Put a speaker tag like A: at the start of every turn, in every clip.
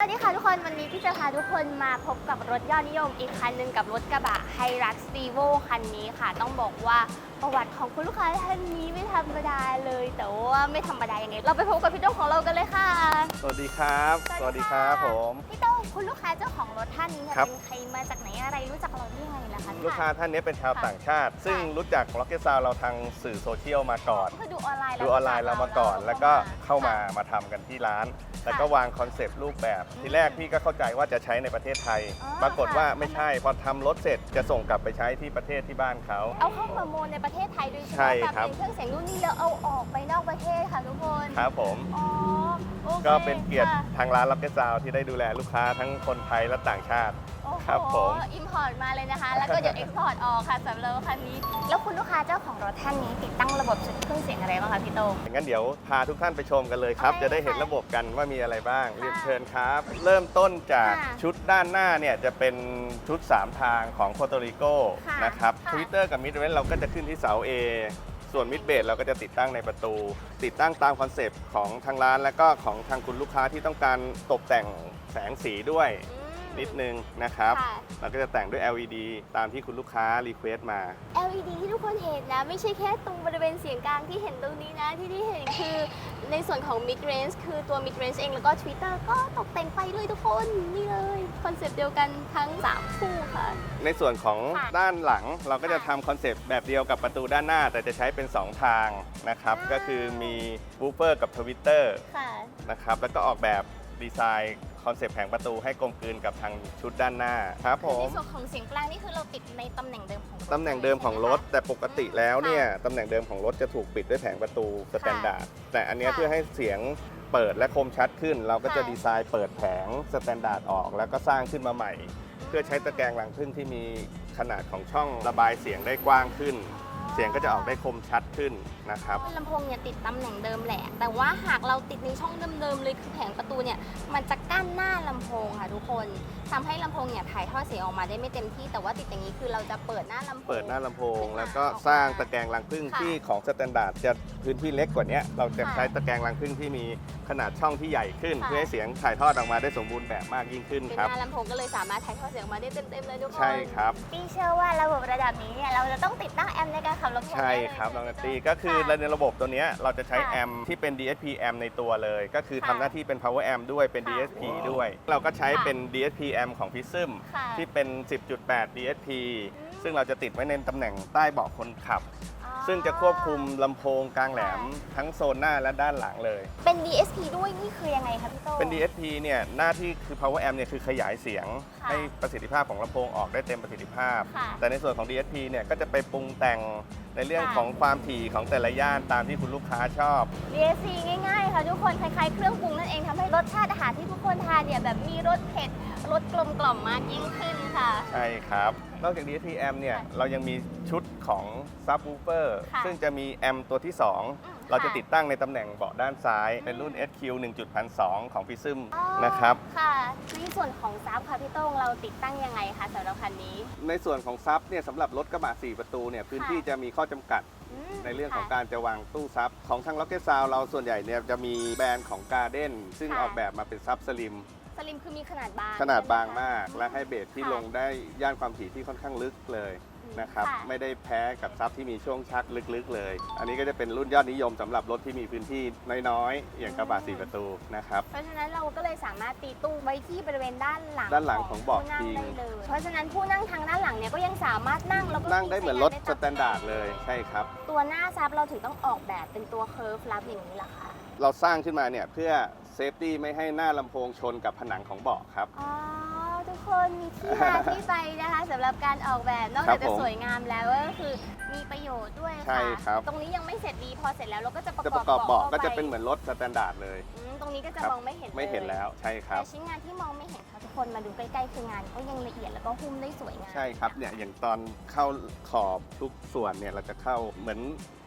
A: สวัสดีค่ะทุกคนวันนี้พี่จะพาทุกคนมาพบกับรถยอดนิยมอีกคันหนึ่งกับรถกระบะไฮรักสตีโวคันนี้ค่ะ ต้องบอกว่าประวัติของคุณลูกค้าท่านนี้ไม่ธรรมดาเลย แต่ว่าไม่ธรรมดายังไง เราไปพบกับพี่โต้งของเรากันเลยค่ะ
B: สวัสดีครับ สวัสดีครับผม
A: พี่โต้ง คุณลูกค้าเจ้าของรถท่านนี้เนี่ย
B: ครับ
A: เป็นใครมาจากไหนอะไรรู้จักเราได้ยังไงล่ะคะ
B: ลูกค้าท่านนี้เป็นชาว
A: ค่ะ
B: ต่างชาติ ซึ่ง
A: ค่ะ
B: รู้จัก Rocket Sound เราทางสื่อโซเชียลมาก่อน
A: คือดูออนไลน์
B: ดูออนไลน์เรามาก่อน แล้วก็เข้ามา
A: ค่ะ
B: มาทำกันที่ร้าน แล้วก็วางคอนเซปต์รูปแบบ
A: อืม
B: ทีแรกพี่ก็เข้าใจว่าจะใช้ในประเทศไทย
A: อ๋อ
B: ปรากฏว่า
A: ค่ะ
B: ไม่ใช่ พอทำรถเสร็จจะส่งกลับไปใช้ที่ประเทศที่บ้านเขา
A: เอาเข้ามาโมในประเทศไทยโดยเฉ
B: ใช่
A: พาะกับ
B: ครับ
A: เป็นเครื่องเสียงรุ่นนี้แล้วเอาออกไปนอกประเทศค่ะทุกคน
B: ครับผม
A: อ๋อโอค
B: ก็เป็นเกียรติ
A: ค่ะ
B: ทางร้าน Rocket Sound ที่ได้ดูแลลูกค้าทั้งคนไทยและต่างชาติ
A: โอ้โห
B: ครับผม
A: อิมพอร์ตมาเลยนะคะ แล้วก็เดี๋ยวเอ็กพอร์ตออกค่ะสำหรับคันนี้ แล้วคุณลูกค้าเจ้าของรถท่านนี้ติดตั้งระบบชุดเครื่องเสียงอะไรบ้างคะพี่โตง
B: งั้นเดี๋ยวพาทุกท่านไปชมกันเลยครับ
A: โอเค
B: จะได้เห็น
A: ค่ะ
B: ระบบกันว่ามีอะไรบ้าง
A: ค่ะ
B: เรียนเชิญครับ เริ่มต้นจาก
A: ค่ะ
B: ชุดด้านหน้าเนี่ยจะเป็นชุด 3 ทางของโปรโตริโก
A: ค่ะ
B: นะครับ
A: ค่ะ
B: ทวิตเตอร์กับมิดเวนเราก็จะขึ้นที่เสา A ส่วนมิดเบสเราก็จะติดตั้งในประตู ติดตั้งตามคอนเซปต์ของทางร้าน และก็ของทางคุณลูกค้าที่ต้องการตกแต่งแสงสีด้วย นิดนึงนะครับ
A: ค่ะ
B: เราก็จะแต่งด้วย LED ตามที่คุณลูกค้ารีเควสต์มา
A: LED ที่ทุกคนเห็นนะ ไม่ใช่แค่ตรงบริเวณเสียงกลางที่เห็นตรงนี้นะ ที่ที่เห็นคือในส่วนของ mid range คือตัว mid range เองแล้วก็ Twitter ก็ตกแต่งไปด้วยทุกคนนี่เลยคอนเซปต์เดียวกันทั้ง 3 คู่ค่ะ
B: ในส่วนของ
A: ค่ะ
B: ด้านหลังเราก็จะ
A: ค่ะ
B: ทำคอนเซปต์แบบเดียวกับประตูด้านหน้า แต่จะใช้เป็น 2 ทางนะครับ
A: อ่า
B: ก็คือมีบูเฟอร์กับทวิตเตอร์
A: ค่ะ
B: นะครับแล้วก็ออกแบบ ดีไซน์คอนเซปต์แผงประตูให้กลมกลืนกับทางชุดด้านหน้าครับผ
A: คือ
B: ม
A: ในส่วนของเสียงกลางนี่คือเราติดในตำแหน่งเดิมของรถ
B: ตำแหน่งเดิมของรถแต่ปกติแล้วเนี่ยตำแหน่งเดิมของรถจะถูกปิดด้วยแผงประตูสแตนดาร์ดแต่อันเนี้ย
A: ค่ะ
B: เพื่อให้เสียงเปิดและคมชัดขึ้น เราก็จะ
A: ค่ะ
B: ดีไซน์เปิดแผงสแตนดาร์ดออก แล้วก็สร้างขึ้นมาใหม่ เพื่อใช้ตะแกรงรังพึ่งที่มีขนาดของช่องระบายเสียงได้กว้างขึ้น เสียงก็จะออกได้คมชัดขึ้นนะครับ
A: ลำโพงเนี่ยติดตำแหน่งเดิมแหละ แต่ว่าหากเราติดในช่องเดิมๆเลยคือแผงประตูเนี่ยมันจะกั้นหน้าลำโพงค่ะทุกคน ทำให้ลำโพงเนี่ยถ่ายทอดเสียงออกมาได้ไม่เต็มที่ แต่ว่าติดอย่างนี้คือเราจะเปิดหน้าลำโพง
B: เปิดหน้าลำโพง
A: ขึ้นมา
B: แล้วก็
A: ออกมา
B: สร้างตะแกรงรังพึ่ง
A: ค่ะ
B: ที่ของสแตนดาร์ดจะพื้นที่เล็กกว่านี้เราจะ
A: ค่ะ
B: ใช้ตะแกรงรังพึ่งที่มีขนาดช่องที่ใหญ่ขึ้น
A: ค่ะ
B: เพื่อให้เสียงถ่ายทอดออกมาได้สมบูรณ์แบบมากยิ่งขึ้น
A: เป็น
B: ครับ
A: หน้าลำโพงก็เลยสามารถถ่ายทอดเสียงออกมาได้เต็มๆเลยทุกคน
B: ใช่ครับ
A: พี่เชื่อว่าระบบระดับนี้เนี่ยเราจะต้องติดตั้งแอมป์ในการขับลำโพง
B: ใช่
A: ได้เลย
B: ครับน้อง
A: ไหม
B: นัตตี้ก็คือ
A: ค่ะ
B: ในระบบตัวเนี้ยเราจะใช้
A: ค่ะ
B: แอมป์ที่เป็น DSP แอมป์ในตัวเลย ก็คือ
A: ค่ะ
B: ทำหน้าที่เป็น power amp ด้วยเป็น
A: ค่ะ
B: DSP ด้วย เราก็ใช้
A: ค่ะ
B: เป็น DSP แอมป์ของ Prism
A: ค่ะ
B: ที่เป็น 10.8 DSP
A: อืม
B: ซึ่งเราจะติดไว้ในตำแหน่งใต้เบาะคนขับ
A: อ๋อ
B: ซึ่งจะควบคุมลำโพงกลางแหลมทั้งโซนหน้าและด้านหลังเลย
A: เป็น DSP ด้วยนี่คือยังไงคะพี่โต
B: เป็น DSP เนี่ยหน้าที่คือ power amp เนี่ยคือขยายเสียง
A: ค่ะ
B: ให้ประสิทธิภาพของลำโพงออกได้เต็มประสิทธิภาพ
A: ค่ะ
B: แต่ในส่วนของ DSP เนี่ยก็จะไปปรุงแต่งในเรื่อง
A: ค่ะ
B: ของความถี่ของแต่ละย่านตามที่คุณลูกค้าชอบ
A: DSC ง่ายๆ ค่ะทุกคนคล้ายๆเครื่องปรุงนั่นเองทำให้รสชาติอาหารที่ทุกคนทานเนี่ยแบบมีรสเผ็ดรสกลมกล่อมมากยิ่งขึ้นค่ะ
B: ใช่ครับ นอกจาก DSP amp เนี่ย
A: ค่ะ
B: เรายังมีชุดของ subwoofer
A: ค่ะ
B: ซึ่งจะมีแอมป์ตัวที่
A: อืม
B: 2 เราจะ
A: ค่ะ
B: ติดตั้งในตำแหน่งเบาะด้านซ้าย เป็นรุ่น SQ 1.2ของ Prism
A: อ๋อ
B: นะครับ
A: ค่ะ ในส่วนของซับค่ะพี่โต้งเราติดตั้งยังไงคะสำหรับคันนี้
B: ในส่วนของซับเนี่ยสำหรับรถกระบะ4 ประตูเนี่ยพื้นที่จะมีข้อจำกัด
A: อืม
B: ในเรื่องของ
A: ค่ะ
B: การจะวางตู้ซับของทาง Rocket Sound เราส่วนใหญ่เนี่ยจะมีแบรนด์ของ Garden ซึ่ง
A: ค่ะ
B: ออกแบบมาเป็นซับสลิม
A: สลิมคือมีขนาดบาง
B: ขนาดบาง
A: ใช่ไห
B: มาก
A: คะ
B: และให้เบสที่
A: ค่ะ
B: ลงได้ย่านความถี่ที่ค่อนข้างลึกเลย
A: อืม
B: นะครับ
A: ค่ะ
B: ไม่ได้แพ้กับซับที่มีช่วงชักลึกๆเลย อันนี้ก็จะเป็นรุ่นยอดนิยมสำหรับรถที่มีพื้นที่น้อยๆ อย่างกระบะสี่ประตูนะครับ
A: เพราะฉะนั้นเราก็เลยสามารถตีตู้ไว้ที่บริเวณด้านหลัง
B: ด้านหลังของเบาะ
A: ผู้นั่ง
B: จริง
A: ได้เลย เพราะฉะนั้นผู้นั่งทางด้านหลังเนี่ยก็ยังสามารถนั่งแล้วก็
B: นั่งได้เหมือนรถ
A: ใช้
B: ส
A: งา
B: แตนดาร์ดเลยใช่ครับ
A: ตัวหน้าซับเราถึงต้องออกแบบเป็นตัวเคิร์ฟลับอย่างนี้ล่ะคะ
B: เราสร้างขึ้นมาเนี่ยเพื่อเซฟตี้ไม่ให้หน้าลำโพงชนกับผนังของเบาะครับ
A: อ๋อ ทุกคนมีที่มาที่ไปนะคะสำหรับการออกแบบนอก
B: ครั
A: จาก
B: บ
A: จะ
B: ผม
A: สวยงามแล้วก็คือมีประโยชน์ด้วย
B: ใช่
A: ค่ะ
B: ครับ
A: ตรงนี้ยังไม่เสร็จดีพอเสร็จแล้วเราก็จะประ
B: จะ
A: ก
B: ป
A: อบ
B: ระกอบเบาะ
A: ข้
B: ก็จะ
A: ไเป็
B: นเหมือนรถสแตนดาร์ดเลย
A: อืมตรงนี้ก็จะ
B: ครับ
A: มองไม่เห็น
B: ไม่เห็น
A: ลย
B: แล้วใช่ครับ
A: แต่ชิ้นงานที่มองไม่เห็นค่ะทุกคนมาดูใกล้ๆคืองานก็ยังละเอียดแล้วก็หุ้มได้สวยงาม
B: ใช่ครับเนี่ยอย่างตอนเข้าขอบทุกส่วนเนี่ยเราจะเข้าเหมือน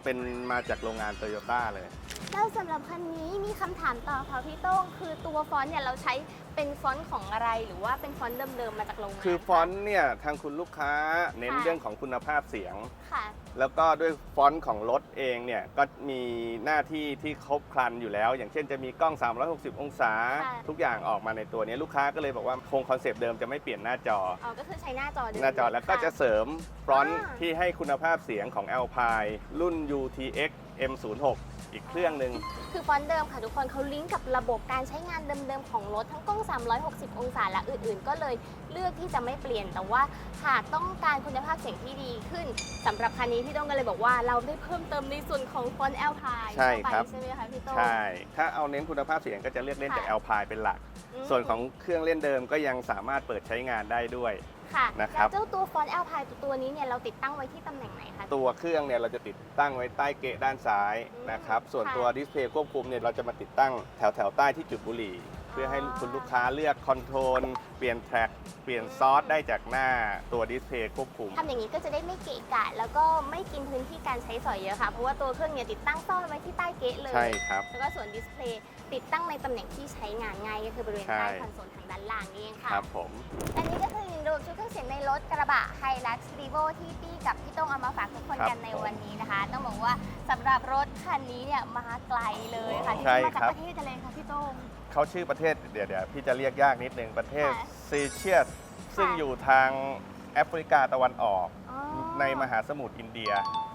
B: เป็นมาจากโรงงานโตโยต้าเลย
A: แล้วสำหรับคันนี้มีคำถามต่อค่ะพี่โต้งคือตัวฟอนต์เนี่ยเราใช้เป็นฟอนต์ของอะไรหรือว่าเป็นฟอนต์เดิมๆมาจากโรงงาน
B: คือฟอนต์เนี่ยทางคุณลูกค้าเน้น
A: ค่ะ
B: เรื่องของคุณภาพเสียง
A: ค่ะ
B: แล้วก็ด้วยฟอนต์ของรถเองเนี่ยก็มีหน้าที่ที่ครบครันอยู่แล้ว อย่างเช่นจะมีกล้อง 360 องศา
A: ค่ะ
B: ทุกอย่างออกมาในตัวนี้ลูกค้าก็เลยบอกว่าคงคอนเซปต์เดิมจะไม่เปลี่ยนหน้าจอ
A: อ๋อก็คือใช้หน้าจอเดิม
B: หน้าจอแล้วก็จะเสริมฟรอนต์
A: อ่า
B: ที่ให้คุณภาพเสียงของ Alpine รุ่น UTX M06 อีกเครื่องหนึ่ง
A: คือฟอนต์เดิมค่ะทุกคนเขาลิงก์กับระบบการใช้งานเดิมๆของรถทั้งกล้อง 360 องศาและอื่นๆ ก็เลยเลือกที่จะไม่เปลี่ยน แต่ว่าหากต้องการคุณภาพเสียงที่ดีขึ้นสำหรับคันนี้พี่โต้งก็เลยบอกว่าเราได้เพิ่มเติมในส่วนของฟอนต์แอลพาย
B: ใช่ครับ
A: ใช่ไหมคะพี่โต้ง
B: ใช่ ถ้าเอาเน้นคุณภาพเสียงก็จะเลือกเล่นจาก
A: ค่ะ
B: Alpine เป็นหลัก
A: ม
B: ส่วนของเครื่องเล่นเดิมก็ยังสามารถเปิดใช้งานได้ด้วย
A: ค่ะ
B: นะครับ
A: แล้วเจ้าตัวฟอนต์แอลพายตัวนี้เนี่ยเราติดตั้งไว้ที่ตำแหน่งไหนคะ
B: ตัวเครื่องเนี่ยเราจะติดตั้งไว้ใต้เกะด้านซ้าย
A: อืม
B: นะครับ ส่วน
A: ค่ะ
B: ตัวดิสเพย์ควบคุมเนี่ยเราจะมาติดตั้งแถวแถวๆใต้ที่จุดบุหรี่ เพื่อให้คุณลูกค้าเลือกคอนโทรลเปลี่ยนแทร็กเปลี่ยนซอสได้จากหน้าตัวดิสเพย์ควบคุม
A: ทำอย่างนี้ก็จะได้ไม่เกะกะ แล้วก็ไม่กินพื้นที่การใช้สอยเยอะค่ะ เพราะว่าตัวเครื่องเนี่ยติดตั้งซ่อนไว้ที่ใต้เกะเลย
B: ใช่ครับ
A: แล้วก็ส่วนดิสเพลย์ติดตั้งในตำแหน่งที่ใช้งานง่ายก็คือบริเวณ
B: ใช่
A: ใต้คอนโซลทางด้านล่างนี่เองค่ะ
B: ครับผม
A: อันนี้ก็ บะไฮรักรีโวที่ปี้กับพี่ต้องเอามาฝากทุกคน
B: ครับ
A: กันในวันนี้นะคะ ต้องบอกว่าสำหรับรถคันนี้เนี่ยมาไกลเลยค่ะที่
B: ใช่
A: มาจาก
B: ครับ
A: ประเทศอะไรคะพี่โต้ง
B: เขาชื่อประเทศเดี๋ยวเดี๋ยวพี่จะเรียกยากนิดนึงประเทศ
A: ค่ะ
B: ซีเชียสซึ่งอยู่ทางแอฟริกาตะวันออก
A: อ๋อ
B: ในมหาสมุทรอินเดีย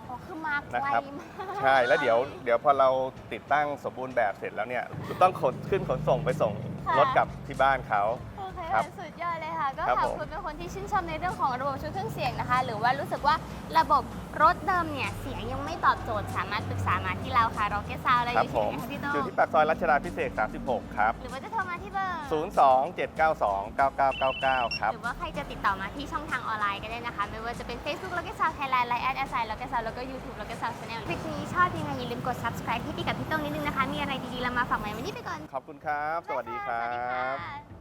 A: อ๋อคือมาไกล
B: นะครับ
A: มาก
B: ใช่ แล้วเดี๋ยวเดี๋ยวพอเราติดตั้งสมบูรณ์แบบเสร็จแล้วเนี่ยต้องขนขึ้นขนส่งไปส่ง
A: ค่ะ
B: รถกลับที่บ้านเขา
A: โอเค
B: ครั
A: ค่ะ
B: บ
A: สุดยอดเลยค่ะ ก็
B: ครับ
A: หาก
B: ผม
A: คุณเป็นคนที่ชื่นชอบในเรื่องของระบบชุดเครื่องเสียงนะคะ หรือว่ารู้สึกว่าระบบรถเดิมเนี่ยเสียงยังไม่ตอบโจทย์สามารถปรึกษามาที่เราค่ะร็อกเก็ตซาวเราอ
B: ครับ
A: ยู่
B: ผ
A: ที่ไหน
B: ม
A: คะพี่โต้
B: อยู่ที่ปากซอยรัชดาพิเศษก36 ครับ
A: หรือว่าจะโทรมาที่เบอร์
B: 027929999 ครับ
A: หรือว่าใครจะติดต่อมาที่ช่องทางออนไลน์ก็ได้นะคะ ไม่ว่าจะเป็น Facebook ล็อกเก็ตซาวไทยแลนด์ไลน์แอดแอสไซล็อกเก็ตซาวแล้วก็ YouTube ล็อกเก็ตซาวชาแนลคลิปนี้ชอบยังไงอย่าลืมกด subscribe ให้พี่กับพี่โต้งนิดนึงนะคะ มีอะไรดีๆเรามาฝากใหม่วันนี้ไปก่อน
B: ขอบคุณครับ สวัสดีครั
A: สวัสดี
B: บ
A: ค่ะ